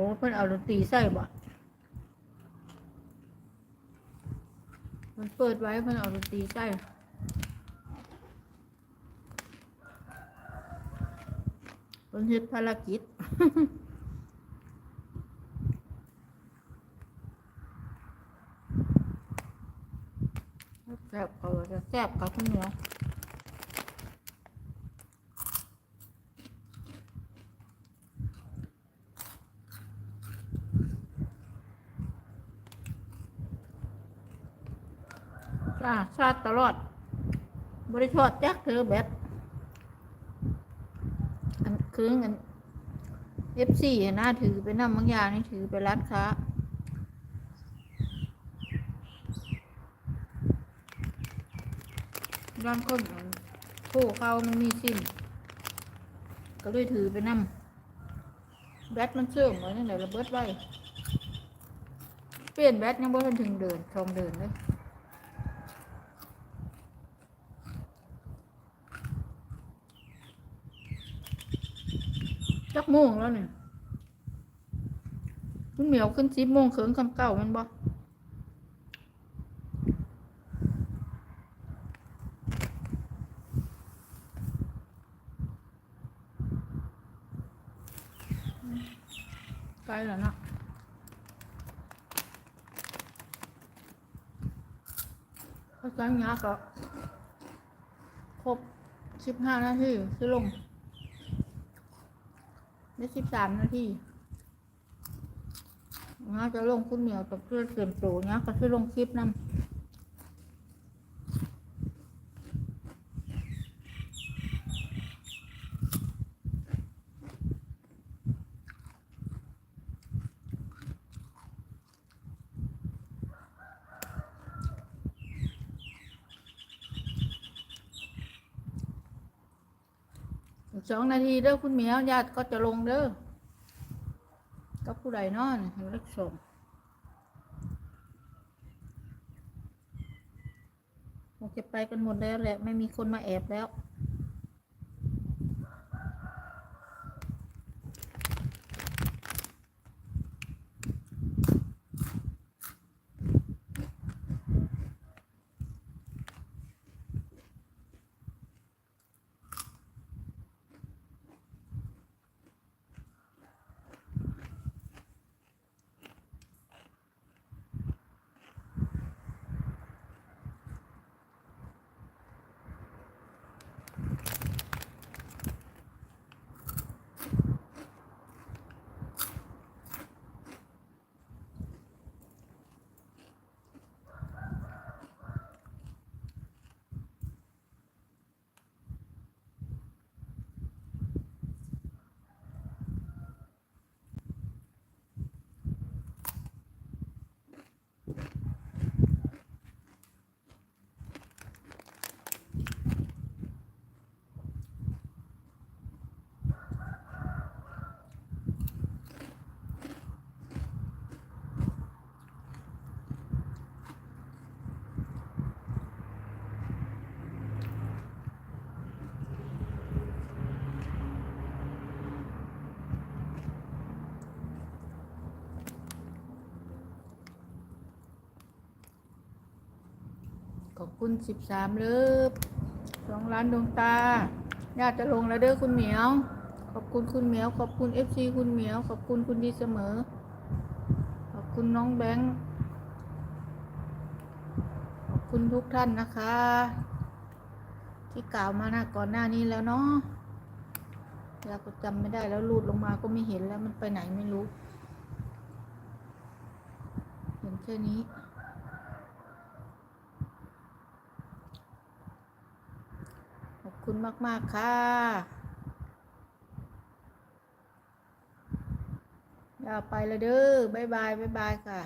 ว่าเพิ่นเอาดนตรีใส่บ่มันเปิดไว้เพิ่นเอาดนตรีใส่เพิ่นเฮ็ดภารกิจแซ่บเขาแซ่บกับข้าวเหนีย จ้าชาติตลอด บริชอดจักเธอแบบอันคือเงินเอฟซีน่าถือไปนำบางอย่างนี่ถือไปร้านค้าร้านคนโทรเข้ามันมีซิมก็เลยถือไปนำแบตมันเสื่อมไว้นั่นแหละระเบิดไว้ เปลี่ยนแบตยังบ่ทันถึงเดินชองเดินเลย จักโมงแล้วเนี่ยคุณเหมียวขึ้นสิบโมงเคิงคำเก่ามันบ่ใกลแล้วนาะภาษาหยาก็ครบสิบห้านาทีคือลง ได้สิบสามนาทีน่าจะลงคุณเหนียวกับเพื่อนเตรียมตัวเนี้ยก็คือลงคลิปนำ สองนาทีเด้อคุณเหมียวญาติก็จะลงเด้อกับผู้ใดเนอนเล็กสมคงจะไปกันหมดแล้วแหละ ไม่มีคนมาแอบแล้ว อบคุณสิบสามเลิฟสองล้านดวงตาญาติจะลงแล้วเด้อคุณเหมียว ขอบคุณคุณเหมียว ขอบคุณเอฟซีคุณเหมียว ขอบคุณคุณดีเสมอ ขอบคุณน้องแบงค์ ขอบคุณทุกท่านนะคะ ที่กล่าวมานะก่อนหน้านี้แล้วเนาะเราก็จำไม่ได้แล้วรูดลงมาก็ไม่เห็นแล้วมันไปไหนไม่รู้ เห็นแค่นี้ ขอบ คุณมาก ๆ ค่ะอย่าไปละเด้อบ๊ายบายบ๊ายบายค่ะ